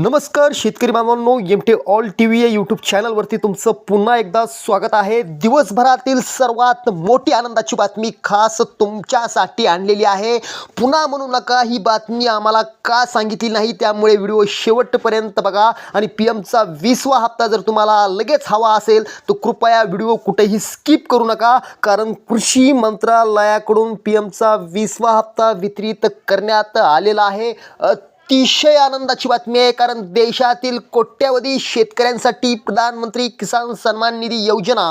नमस्कार शेतकरी बांधवांनो M T all T V या यूट्यूब चॅनलवरती तुमचं पुन्हा एकदा स्वागत आहे. दिवसभरातील सर्वात मोठी आनंदाची बातमी खास तुमच्यासाठी आणलेली आहे. पुन्हा म्हणू नका ही बातमी आम्हाला का सांगितली नाही त्यामुळे व्हिडिओ शेवटपर्यंत बघा. आणि पी एमचा वीसवा हप्ता जर तुम्हाला लगेच हवा असेल तर कृपया व्हिडिओ कुठेही स्किप करू नका कारण कृषी मंत्रालयाकडून पी एमचा वीसवा हप्ता वितरित करण्यात आलेला आहे. अतिशय आनंदाची बातमी आहे कारण देशातील कोट्यावधी शेतकऱ्यांसाठी प्रधानमंत्री किसान सन्मान निधी योजना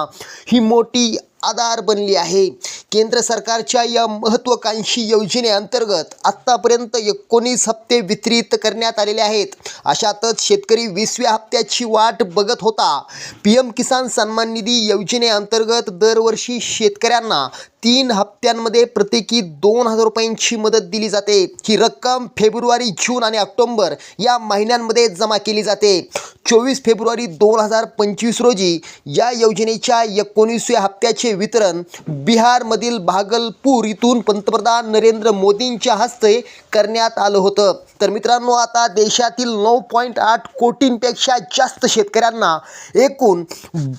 ही मोठी आधार बनली आहे. केंद्र सरकारच्या या महत्त्वाकांक्षी योजनेअंतर्गत आत्तापर्यंत एकोणीस हप्ते वितरित करण्यात आलेले आहेत. अशातच शेतकरी वीसव्या हप्त्याची वाट बघत होता. पी एम किसान सन्मान निधी योजनेअंतर्गत दरवर्षी शेतकऱ्यांना तीन हप्त्यांमध्ये प्रत्येकी दोन हजार रुपयांची मदत दिली जाते. ही रक्कम फेब्रुवारी जून आणि ऑक्टोंबर या महिन्यांमध्ये जमा केली जाते. चोवीस फेब्रुवारी दोन हजार पंचवीस रोजी या योजनेच्या एकोणीसव्या हप्त्याचे वितरण बिहारमधील भागलपूर इथून पंतप्रधान नरेंद्र मोदींच्या हस्ते करण्यात आलं होतं. तर मित्रांनो आता देशातील नऊ पॉईंट आठ कोटींपेक्षा जास्त शेतकऱ्यांना एकूण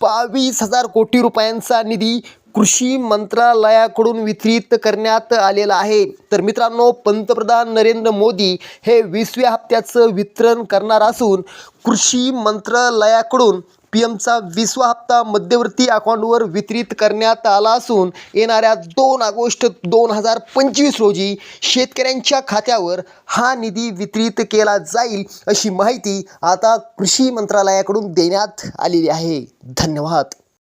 बावीस हजार कोटी रुपयांचा निधी कृषी मंत्रालयाकडून वितरित करण्यात आलेला आहे. तर मित्रांनो पंतप्रधान नरेंद्र मोदी हे वीसव्या हप्त्याचं वितरण करणार असून कृषी मंत्रालयाकडून पी एमचा वीसवा हप्ता मध्यवर्ती अकाउंटवर वितरित करण्यात आला असून येणाऱ्या दोन ऑगस्ट दोन हजार पंचवीस रोजी शेतकऱ्यांच्या खात्यावर हा निधी वितरित केला जाईल अशी माहिती आता कृषी मंत्रालयाकडून देण्यात आलेली आहे. धन्यवाद.